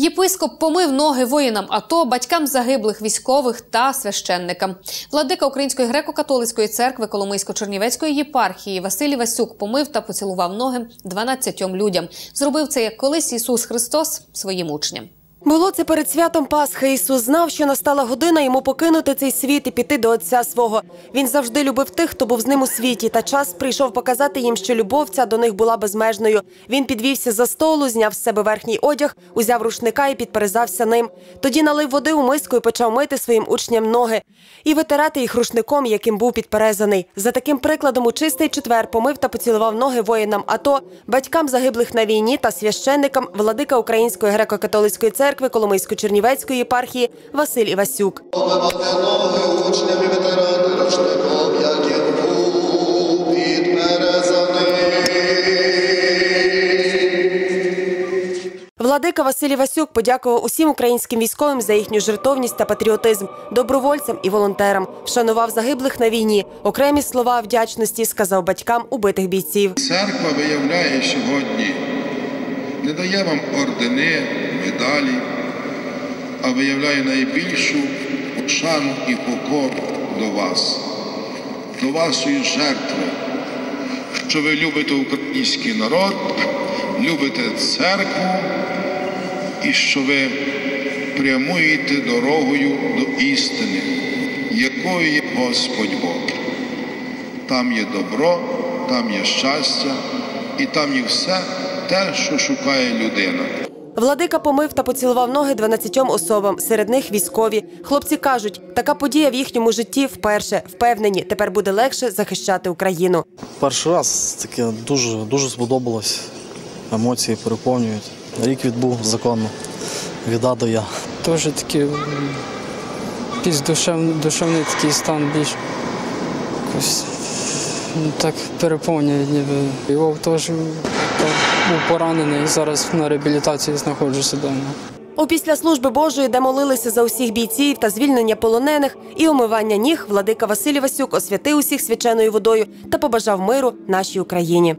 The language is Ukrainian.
Єпископ помив ноги воїнам АТО, батькам загиблих військових та священникам. Владика Української греко-католицької церкви Коломийсько-Чернівецької єпархії Василій Васюк помив та поцілував ноги 12 людям. Зробив це як колись Ісус Христос своїм учням. Було це перед святом Пасхи. Ісус знав, що настала година йому покинути цей світ і піти до Отця свого. Він завжди любив тих, хто був з ним у світі, та час прийшов показати їм, що любов ця до них була безмежною. Він підвівся за столу, зняв з себе верхній одяг, узяв рушника і підперезався ним. Тоді налив води у миску і почав мити своїм учням ноги і витирати їх рушником, яким був підперезаний. За таким прикладом у чистий четвер помив та поцілував ноги воїнам АТО, батькам загиблих на війні та священникам владика Української греко-католицької церкви Коломийсько-Чернівецької єпархії Василь Івасюк. Владика Василь Івасюк подякував усім українським військовим за їхню жертовність та патріотизм, добровольцям і волонтерам. Вшанував загиблих на війні. Окремі слова вдячності сказав батькам убитих бійців. Церква виявляє сьогодні, не дає вам ордени, медалі, а виявляє найбільшу шану і покору до вас, до вашої жертви, що ви любите український народ, любите церкву і що ви прямуєте дорогою до істини, якою є Господь Бог. Там є добро, там є щастя, і там є все те, що шукає людина. Владика помив та поцілував ноги 12 особам, серед них військові. Хлопці кажуть, така подія в їхньому житті вперше. Впевнені, тепер буде легше захищати Україну. Перший раз таке дуже дуже сподобалось. Емоції переповнюють. Рік відбув законно. Від А до Я. Теж такий м, душевний, душевний такий стан більш якось так переповнює, ніби його теж був поранений зараз на реабілітації знаходжуся вдома. У після служби Божої, де молилися за усіх бійців та звільнення полонених і омивання ніг, владика Василь Васюк освятив усіх свяченою водою та побажав миру нашій Україні.